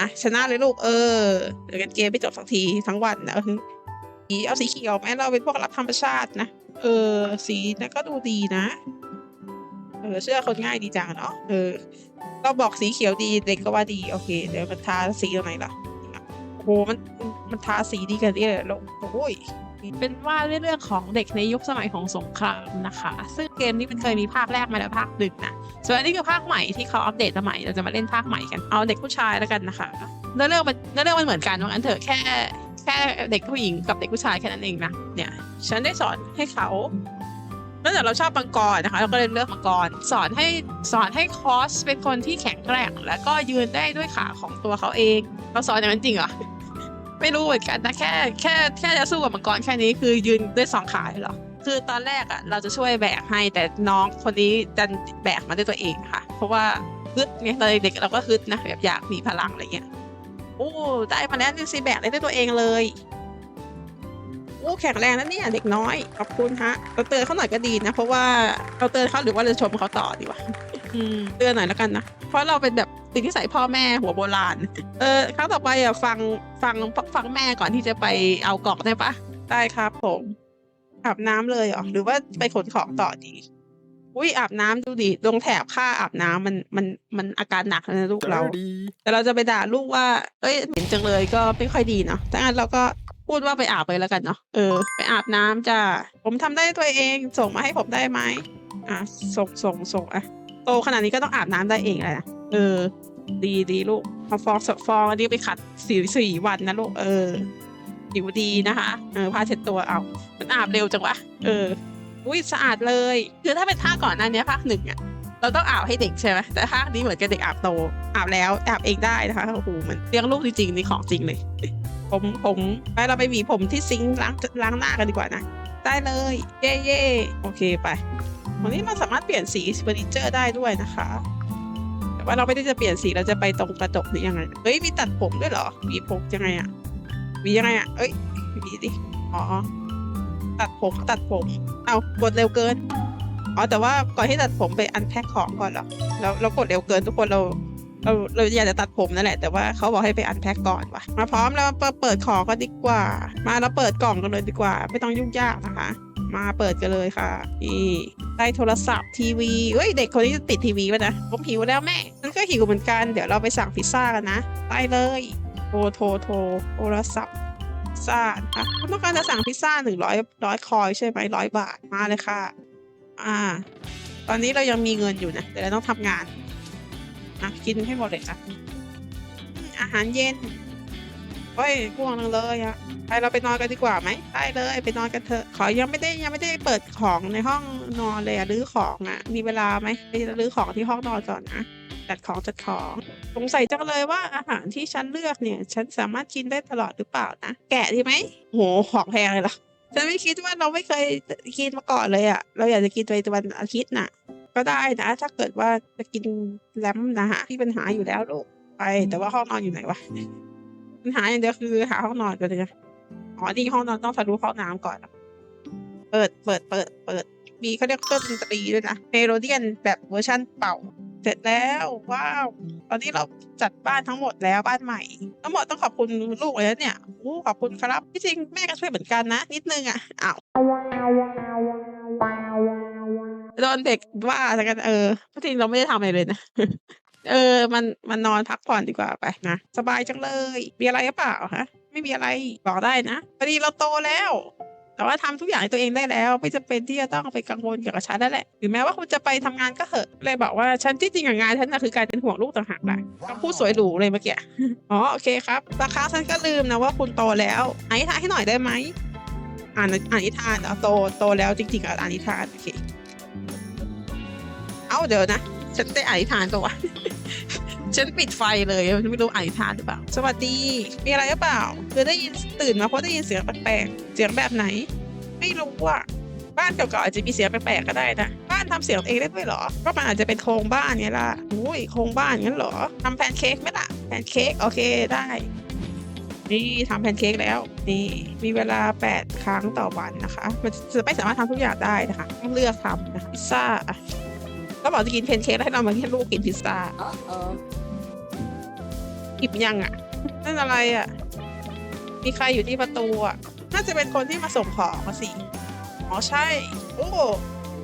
อะชนะเลยลูกเออเดี๋ยวกันเกมไม่จบสักทีทั้งวันนะเอาสีเอาสีเขียวไหมเราเป็นพวกรักธรรมชาตินะเออ สีนั้นก็ดูดีนะเออเชื่อคนง่ายดีจังเนาะเออเราบอกสีเขียวดีเด็กก็ว่าดีโอเค เดี๋ยวมันทาสีตรงไหนล่ะโอ้โหมันมันทาสีดีกันนี่เลยลูกโอ้ย เป็นว่าเรื่องของเด็กในยุคสมัยของสงครามนะคะ ซึ่งเกมนี้มันเคยมีภาคแรกมาแล้วภาคหนึ่งนะส่วนอันนี้คือภาคใหม่ที่เขาอัปเดตมาใหม่เราจะมาเล่นภาคใหม่กันเอาเด็กผู้ชายแล้วกันนะคะเนื้อเรื่องมันเนื้อเรื่องมันเหมือนกันว่างั้นเถอะแค่แค่เด็กผู้หญิงกับเด็กผู้ชายแค่นั้นเองนะเนี่ยฉันได้สอนให้เขาเนื่องจากเราชอบมังกรนะคะ เราก็เลยเลือกมังกร สอนให้สอนให้คอสเป็นคนที่แข็งแกร่ง แล้วก็ยืนได้ด้วยขาของตัวเขาเอง เราสอนอย่างนั้นจริงเหรอ ไม่รู้เหมือนกันนะแค่แค่แค่จะสู้กับมังกรแค่นี้คือยืนด้วยสองขาเลยเหรอคือตอนแรกอะเราจะช่วยแบกให้แต่น้องคนนี้ดันแบกมาด้วยตัวเองค่ะ เพราะว่าฮึดไงตอนเด็กเราก็ฮึดนะแบบอยากมีพลังอะไรเงี้ยโอ้ได้มาแล้วนี่สิแบกได้ด้วยตัวเองเลยโอ้แข็งแรงนะเนี่ยเด็กน้อยขอบคุณฮะเราเตือนเขาหน่อยก็ดีนะ เพราะว่าเราเตือนเขาหรือว่าเราชมเขาต่อดีวะ เตือนหน่อยแล้วกันนะ เพราะเราเป็นแบบติดนิสัยพ่อแม่หัวโบราณ เออครั้งต่อไปอะฟังฟังฟังแม่ก่อนที่จะไปเอากล่องได้ปะได้ครับผมอาบน้ำเลยเหรอหรือว่าไปขนของต่อดี อุ้ยอาบน้ำดูดิตรงแถบค่าอาบน้ำมันมันมันอาการหนักเลยนะลูกเรา แต่เราจะไปด่าลูกว่า เอ้ยเหม็นจังเลยก็ไม่ค่อยดีเนาะถ้างั้นเราก็พูดว่าไปอาบเลยแล้วกันเนาะเออไปอาบน้ำจ้าผมทำได้ตัวเองส่งมาให้ผมได้ไหมอะส่งส่งส่งอะ โตขนาดนี้ก็ต้องอาบน้ำได้เองแหละนะเออ ดีดีลูกพอฟองสฟองอันนี้ไปขัดสี่สี่วันนะลูกเออผิวดีนะคะเออผ้าเช็ดตัวเอามันอาบเร็วจังวะเอออุ้ยสะอาดเลย คือถ้าเป็นท่าก่อนหน้านี้ภาคหนึ่งอะเราต้องอาบให้เด็กใช่ไหมแต่ภาคนี้เหมือนกับเด็กอาบโตอาบแล้วอาบเองได้นะคะโอ้โหมันเลี้ยงลูกจริงๆนี่ของจริงเลย ผมผมไปเราไปหวีผมที่ซิงค์ล้างล้างหน้ากันดีกว่านะ ได้เลย เย่เย่โอเคไป วันนี้มันสามารถเปลี่ยนสีเฟอร์นิเจอร์ได้ด้วยนะคะ แต่ว่าเราไม่ได้จะเปลี่ยนสีเราจะไปตรงกระจกหรือยังไงเฮ้ยมีตัดผมด้วยเหรอหวีผมยังไงอะหวียังไงอะเอ้ยหวีดิอ๋อตัดผมตัดผม เอากดเร็วเกินอ๋อแต่ว่าก่อนที่ตัดผมไปอันแพ็คของก่อนเหรอแล้วเรากดเร็วเกินทุกคนเราเราเราอยากจะตัดผมนั่นแหละ แต่ว่าเขาบอกให้ไปอันแพ็คก่อนว่ะมาพร้อมแล้วมาเปิดของกันดีกว่า มาเราเปิดกล่องกันเลยดีกว่า ไม่ต้องยุ่งยากนะคะ มาเปิดกันเลยค่ะนี่ได้โทรศัพท์ทีวีเฮ้ยเด็กคนนี้จะติดทีวีป่ะนะผมหิวแล้วแม่ฉันก็หิวเหมือนกันเดี๋ยวเราไปสั่งพิซซ่ากันนะไปเลยโทรโทรโทรโทรศัพท์พิซซ่าอะคุณต้องการจะสั่งพิซซ่าหนึ่งร้อยร้อยคอยใช่ไหมร้อยบาทมาเลยค่ะ อ่า ตอนนี้เรายังมีเงินอยู่นะแต่เราต้องทำงานอะกินให้หมดเลยจ้ะอาหารเย็น เฮ้ยง่วงจังเลยอะไปเราไปนอนกันดีกว่าไหมได้เลยไปนอนกันเถอะ ขอยังไม่ได้ยังไม่ได้เปิดของในห้องนอนเลยอะรื้อของอะมีเวลาไหมไปรื้อของที่ห้องนอนก่อนนะจัดของจัดของสงสัยจังเลยว่าอาหารที่ฉันเลือกเนี่ย ฉันสามารถกินได้ตลอดหรือเปล่านะแกะดีไหมโหของแพงเลยหรอฉันไม่คิดว่าเราไม่เคยกินมาก่อนเลยอะเราอยากจะกินไปวันอาทิตย์น่ะ ก็ได้นะ ถ้าเกิดว่าจะกินแลมนะฮะที่ปัญหาอยู่แล้วลูกไป แต่ว่าห้องนอนอยู่ไหนวะ ปัญหาอย่างเดียวคือหาห้องนอนกันเลยอ๋อนี่ห้องนอนต้องทะลุห้องน้ำก่อน เปิด เปิด เปิด เปิด มีเขาเรียกเครื่องดนตรีด้วยนะเมโลเดียนแบบเวอร์ชั่นเป่า เสร็จแล้วว้าว ตอนนี้เราจัดบ้านทั้งหมดแล้วบ้านใหม่ทั้งหมดต้องขอบคุณลูกเลยนะเนี่ยโอ้ขอบคุณครับที่จริงแม่ก็ช่วยเหมือนกันนะ นิดนึงอะอ้าวโดนเด็กว่าแต่กันเออจริงเราไม่ได้ทำอะไรเลยนะ เออ มัน มันนอนพักผ่อนดีกว่าไปนะ สบายจังเลย มีอะไรหรือเปล่าฮะ ไม่มีอะไร บอกได้นะ พอดีเราโตแล้ว แต่ว่าทำทุกอย่างให้ตัวเองได้แล้ว ไม่จำเป็นที่จะต้องไปกังวลเกี่ยวกับฉันนั่นแหละถึงแม้ว่าคุณจะไปทำงานก็เหอะ เลยบอกว่าฉันที่จริงงานฉันนะคือการเป็นห่วงลูกต่างหากแหละคำพูดสวยหรูเลยเมื่อกี้ อ๋อ โอเคครับราคาฉันก็ลืมนะว่าคุณโตแล้วอานนิทานให้หน่อยได้ไหม อ่านอ่านนิทานเหรอโต โตแล้วจริงๆอะอ่านนิทาน โอเค เอ้าเดี๋ยวนะฉันได้อ่านนิทานตัววะ ฉันปิดไฟเลยไม่รู้ไอทานหรือเปล่า สวัสดี มีอะไรหรือเปล่าคือได้ยินตื่นมาเพราะได้ยินเสียงแปลกๆ เสียงแบบไหน ไม่รู้อะบ้านเก่าๆอาจจะมีเสียงแปลกๆก็ได้นะบ้านทำเสียงเองได้ด้วยเหรอ ก็มันอาจจะเป็นโครงบ้านไงล่ะอุ้ยโครงบ้านงั้นเหรอทำแพนเค้กไหมล่ะแพนเค้กโอเคได้ นี่ทำแพนเค้กแล้วนี่มีเวลา 8 ครั้งต่อวันนะคะ มันจะไม่สามารถทำทุกอย่างได้นะคะต้องเลือกทำนะคะพิซซ่า อะก็บอกจะกินแพนเค้กแล้วให้เรามาแค่ลูกกินพิซซ่าอิ่มยังอะนั่นอะไรอะ มีใครอยู่ที่ประตูอะ น่าจะเป็นคนที่มาส่งของมาสิอ๋อใช่ โอ้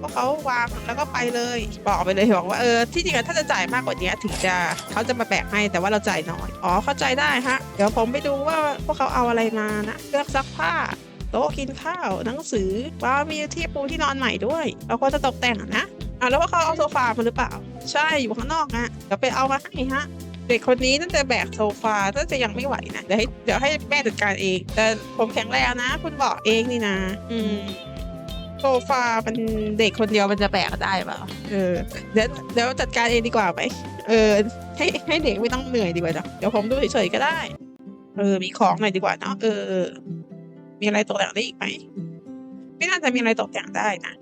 พวกเขาวางแล้วก็ไปเลย บอกไปเลยบอกว่าเออที่จริงอะถ้าจะจ่ายมากกว่านี้ถึงจะเขาจะมาแบกให้แต่ว่าเราจ่ายน้อยอ๋อเข้าใจได้ฮะ เดี๋ยวผมไปดูว่าพวกเขาเอาอะไรมานะเครื่องซักผ้าโต๊ะกินข้าวหนังสือว้าวมีที่ปูที่นอนใหม่ด้วยเราควรจะตกแต่งอะนะ อะแล้วว่าเขาเอาโซฟามาหรือเปล่า ใช่อยู่ข้างนอกฮะเดี๋ยวไปเอามาให้ฮะเด็กคนนี้น่าจะแบกโซฟาน่าจะยังไม่ไหวนะเดี๋ยวให้เดี๋ยวให้แม่จัดการเอง แต่ผมแข็งแรงนะ คุณบอกเองนี่นะ อืมโซฟามันเด็กคนเดียวมันจะแบกได้เปล่าเออเดี๋ยวเดี๋ยวจัดการเองดีกว่าไหมเออ ให้ให้เด็กไม่ต้องเหนื่อยดีกว่าจ้ะเดี๋ยวผมดูเฉยๆก็ได้ เออ มีของหน่อยดีกว่าเนาะเออ มีอะไรตกแต่งได้อีกไหมไม่น่าจะมีอะไรตกแต่งได้นะ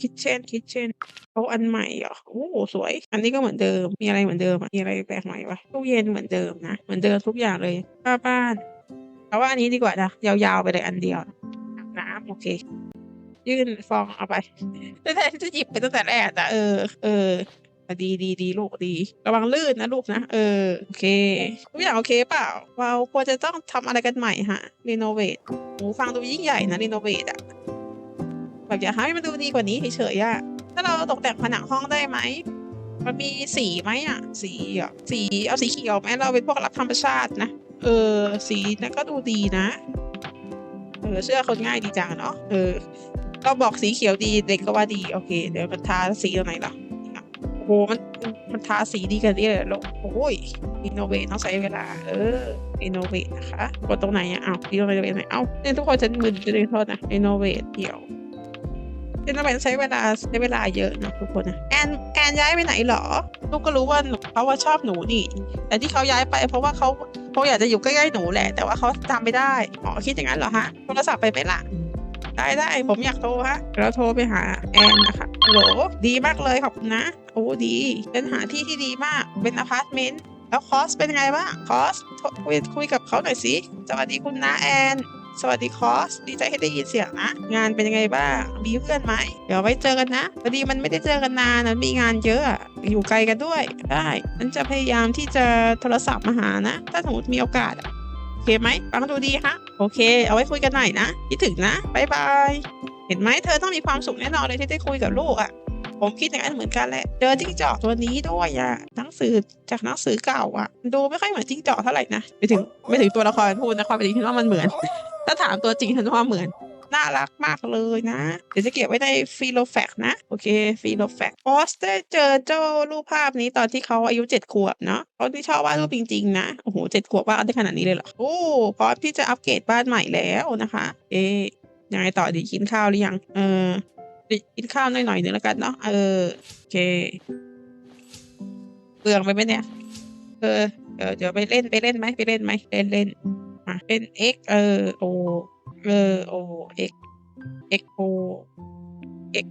คิทเช่นคิทเช่นโอ้อันใหม่เหรอโอ้สวย อันนี้ก็เหมือนเดิมมีอะไรเหมือนเดิมอะมีอะไรแปลกใหม่วะตู้เย็นเหมือนเดิมนะเหมือนเดิมทุกอย่างเลยป้าบ้านเอาว่าอันนี้ดีกว่านะยาวๆไปเลยอันเดียวน้ำโอเค ยื่นฟองเอาไปแต่แทนจะหยิบไปตั้งแต่แรกแต่เออ เออดีดีดีลูกดี ระวังลื่นนะลูกนะ เออ โอเคทุกอย่างโอเคเปล่าเราควรจะต้องทำอะไรกันใหม่ฮะรีโนเวทโอ้ฟังดูยิ่งใหญ่นะรีโนเวทอะ แบบอยากให้มันดูดีกว่านี้เฉยๆอะถ้าเราตกแต่งผนังห้องได้ไหมมันมีสีไหมอะ สีอะสีเอาสีเขียวไหมเราเป็นพวกรักธรรมชาตินะเออ สีนั้นก็ดูดีนะเออเชื่อคนง่ายดีจังเนาะเออเราบอกสีเขียวดีเด็กก็ว่าดีโอเค เดี๋ยวมันทาสีตรงไหนล่ะนี่อะโอ้โหมันมันทาสีดีกันนี่เลยลูกโอ้ยรีโนเวทต้องใช้เวลา เออรีโนเวทนะคะกดตรงไหนอะอ้าวรีโนเวทไหนเอ้าเนี่ยทุกคนฉันมึนจะเลยโทษนะรีโนเวทเดี๋ยว เจนเป็นใช้เวลาใช้เวลาเยอะนะทุกคนนะแอนแอนย้ายไปไหนเหรอลูกก็รู้ว่าหนูเขาว่าชอบหนูนี่ แต่ที่เขาย้ายไป เพราะว่าเขาเขาอยากจะอยู่ใกล้ๆหนูแหละ แต่ว่าเขาจำไม่ได้อ๋อคิดอย่างนั้นเหรอฮะโทรศัพท์ไปไหมล่ะได้ได้ผมอยากโทรฮะเราโทรไปหาแอนนะคะฮัลโหลดีมากเลยขอบคุณนะ โอ้ดีเป็นหาที่ที่ดีมากเป็นอพาร์ตเมนต์แล้วคอสเป็นไงบ้างคอสโทรคุยคุยกับเขาหน่อยสิสวัสดีคุณนะแอน สวัสดีคอส ดีใจให้ได้ยินเสียงนะ งานเป็นยังไงบ้าง มีเพื่อนไหม เดี๋ยวไว้เจอกันนะพอดีมันไม่ได้เจอกันนานมันมีงานเยอะ อยู่ไกลกันด้วย ได้ฉันจะพยายามที่จะโทรศัพท์มาหานะ ถ้าสมมติมีโอกาสโอเคไหมฟังดูดีฮะ โอเค เอาไว้คุยกันหน่อยนะ คิดถึงนะบายบาย เห็นไหมเธอต้องมีความสุขแน่นอนเลยที่ได้คุยกับลูกอะผมคิดอย่างนั้นเหมือนกันแหละ เจอจิ้งจอกตัวนี้ด้วยอะหนังสือจากหนังสือเก่าอะดูไม่ค่อยเหมือนจิ้งจอกเท่าไหร่นะไม่ถึงไม่ถึงตัวละครพูดนะความเป็นจริงฉันว่ามันเหมือน ถ้าถามตัวจริงฉันว่าเหมือน น่ารักมากเลยนะ เดี๋ยวจะเก็บไว้ในฟีโลแฟกนะ โอเคฟีโลแฟกพอสได้เจอเจ้ารูปภาพนี้ตอนที่เขาอายุเจ็ดขวบเนาะเขาที่ชอบวาดรูปจริงๆนะ โอ้โหเจ็ดขวบวาดได้ขนาดนี้เลยเหรอ โอ้พร้อมที่จะอัปเกรดบ้านใหม่แล้วนะคะ เอ๊ยังไงต่อดีกินข้าวหรือยัง เออกินข้าวหน่อยๆหนึ่งแล้วกันเนาะ เออโอเคเปลืองไปไหมเนี่ย เออเออเดี๋ยวไปเล่นไปเล่นไหมไปเล่นไหมเล่นเล่น มาเล่น x เออ o เออ o x x o x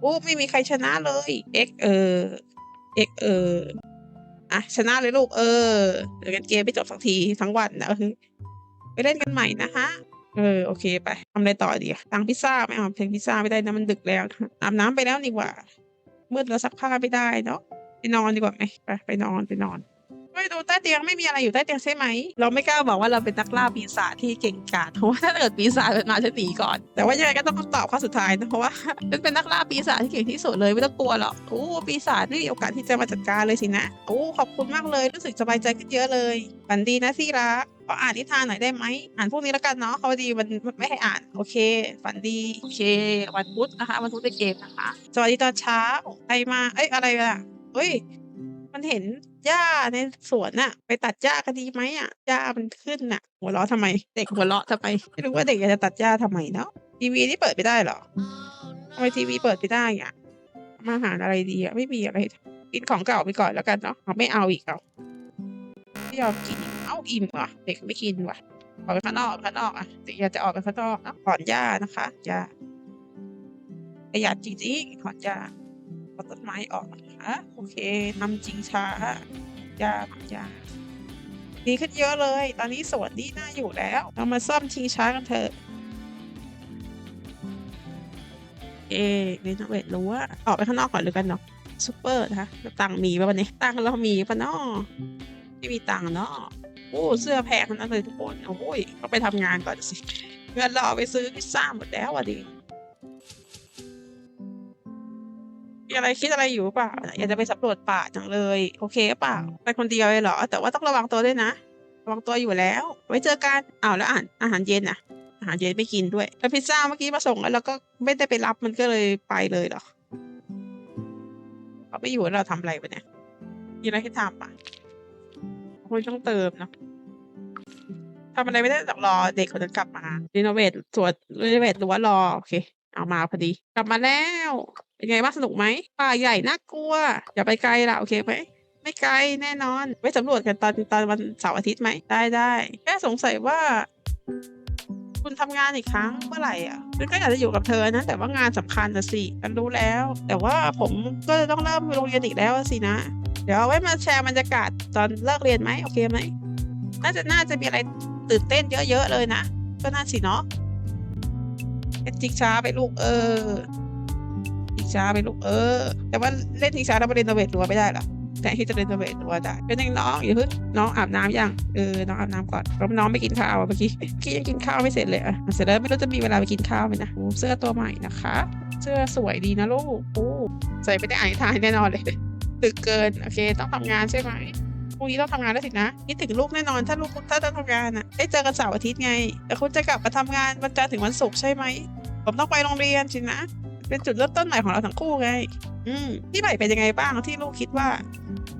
โอ้ไม่มีใครชนะเลย x เออ x เอออะชนะเลยลูกเออเดี๋ยวกันเกมไม่จบสักทีทั้งวันนะเออไปเล่นกันใหม่นะฮะเออโอเคไปทำอะไรต่อดีตังพิซซ่าไม่เอาเพลงพิซซ่าไม่ได้นะมันดึกแล้วอาบน้ำไปแล้วดีกว่ามืดแล้วซักผ้าไม่ได้เนาะไปนอนดีกว่าไหมไปไปนอนไปนอน ไม่ดูใต้เตียงไม่มีอะไรอยู่ใต้เตียงใช่ไหม เราไม่กล้าบอกว่าเราเป็นนักล่าปีศาจที่เก่งกาจเพราะว่าถ้าเกิดปีศาจมันมาจะหนีก่อน แต่ว่ายังไงก็ต้องตอบข้อสุดท้ายนะเพราะว่าฉันเป็นนักล่าปีศาจที่เก่งที่สุดเลยไม่ต้องกลัวหรอกโอ้ปีศาจนี่มีโอกาสที่จะมาจัดการเลยสินะโอ้ขอบคุณมากเลยรู้สึกสบายใจขึ้นเยอะเลยฝันดีนะที่รักขออ่านนิทานหน่อยได้ไหม อ่านพวกนี้แล้วกันเนาะเขาดีมันไม่ให้อ่าน โอเค ฝันดี โอเค วันพุธนะคะ วันพุธในเกมนะคะ สวัสดีตอนเช้า ใครมา เอ้ย อะไรอะเฮ้ย มันเห็น หญ้าในสวนน่ะ ไปตัดหญ้ากันดีไหมอะหญ้ามันขึ้นน่ะ หัวเราะทำไม เด็กหัวเราะทำไม ไม่รู้ว่าเด็กอยากจะตัดหญ้าทำไมเนาะทีวีนี่เปิดไม่ได้เหรอทำไมทีวีเปิดไม่ได้อะมาหารอะไรดีอะไม่มีอะไรกินของเก่าไปก่อนแล้วกันเนาะเอาไม่เอาอีกเอาไม่ยอมกินอีกเอ้าอิ่มว่ะ เด็กไม่กินว่ะออกไปข้างนอกข้างนอกอะเด็กอยากจะออกไปข้างนอกนะถอนหญ้านะคะหญ้าประหยัดจริงๆถอนหญ้าเอาต้นไม้ออกนะคะ โอเคทำจริงช้าหญ้าถอนหญ้าดีขึ้นเยอะเลย ตอนนี้สวนนี่น่าอยู่แล้ว เรามาซ่อมชิงช้ากันเถอะ เอเรีโนเวทรู้ว่าออกไปข้างนอกก่อนหรือกันเนาะซูเปอร์นะคะตังมีป่ะวันนี้ ตังเรามีป่ะเนาะไม่มีตังเนาะโอ้เสื้อแพงนั้นเลยทุกคน โอ้ยก็ไปทำงานก่อนสิ เงินเราเอาไปซื้อพิซซ่าหมดแล้วอะดิ อะไรคิดอะไรอยู่เปล่าอยากจะไปสำรวจป่าจังเลย โอเคเปล่าไปคนเดียวเลยเหรอ แต่ว่าต้องระวังตัวด้วยนะระวังตัวอยู่แล้ว ไว้เจอกันอ้าวแล้วอ่านอาหารเย็นน่ะอาหารเย็นไม่กินด้วยแล้วพิซซ่าเมื่อกี้มาส่งแล้วเราก็ไม่ได้ไปรับมันก็เลยไปเลยเหรอเขาไม่อยู่แล้วเราทำอะไรไปเนี่ยมีอะไรให้ทำปะคนต้องเติมเนาะทำอะไรไม่ได้หรอกรอเด็กคนนั้นกลับมารีโนเวทสวนรีโนเวทรั้วรอ โอเค เอามาพอดี กลับมาแล้ว เป็นไงบ้างสนุกไหมป่าใหญ่น่ากลัว อย่าไปไกลละโอเคไหมไม่ไกลแน่นอน ไว้สำรวจกันตอนตอนวันเสาร์อาทิตย์ไหมได้ได้แค่สงสัยว่า คุณทำงานอีกครั้งเมื่อไหร่อะคือก็อยากจะอยู่กับเธอนะแต่ว่างานสำคัญนะสิกันรู้แล้ว แต่ว่าผมก็จะต้องเริ่มโรงเรียนอีกแล้วสินะ เดี๋ยวเอาไว้มาแชร์บรรยากาศตอนเลิกเรียนไหมโอเคไหมน่าจะน่าจะมีอะไรตื่นเต้นเยอะๆเลยนะก็น่าสิเนาะเล่นจิกช้าไปลูกเออ ช้าไปลูกเออ แต่ว่าเล่นจิกช้าแล้วมาเรนโนเวทตัวไม่ได้หรอแต่ที่จะเรียนเวทตัวได้เป็นยังน้องอย่าเพิ่งน้องอาบน้ำยังเออน้องอาบน้ำก่อนเพราะน้องไม่กินข้าวเมื่อกี้เมื่อกี้ยังกินข้าวไม่เสร็จเลยอะเสร็จแล้วไม่รู้จะมีเวลาไปกินข้าวไหมนะเสื้อตัวใหม่นะคะ เสื้อสวยดีนะลูกโอ้ใส่ไม่ได้อ่านทานแน่นอนเลยดึกเกินโอเคต้องทำงานใช่ไหมพรุ่งนี้ต้องทำงานแล้วสินะคิดถึงลูกแน่นอนถ้าลูกถ้าต้องทำงานอะได้เจอกันเสาร์อาทิตย์ไงแต่คุณจะกลับมาทำงานวันจันทร์ถึงวันศุกร์ใช่ไหมผมต้องไปโรงเรียนสินะ เป็นจุดเริ่มต้นใหม่ของเราทั้งคู่ไง อืมพี่ใหม่เป็นยังไงบ้างที่ลูกคิดว่า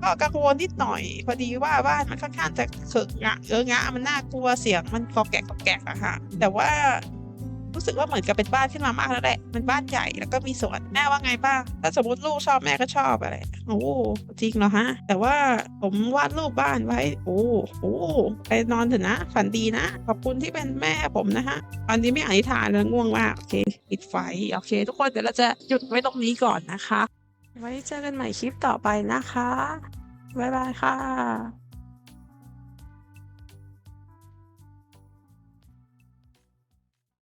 ก็กังวลนิดหน่อย พอดีว่าบ้านมันค่อนข้างจะเขอะงะเอองะมันน่ากลัวเสียงมันกอกแกกกอกแกกอะค่ะ แต่ว่า รู้สึกว่าเหมือนกับเป็นบ้านขึ้นมามากแล้วแหละมันบ้านใหญ่แล้วก็มีสวนแม่ว่าไงบ้างถ้าสมมติลูกชอบแม่ก็ชอบอะไรโอ้จริงเหรอฮะ แต่ว่าผมวาดรูปบ้านไว้ โอ้โอ้ไปนอนเถอะนะ ฝันดีนะ ขอบคุณที่เป็นแม่ผมนะฮะตอนนี้ไม่อ่านนิทานแล้วง่วงมากโอเคปิดไฟโอเค ทุกคนเดี๋ยวเราจะหยุดไว้ตรงนี้ก่อนนะคะ ไว้เจอกันใหม่คลิปต่อไปนะคะบ๊ายบายค่ะ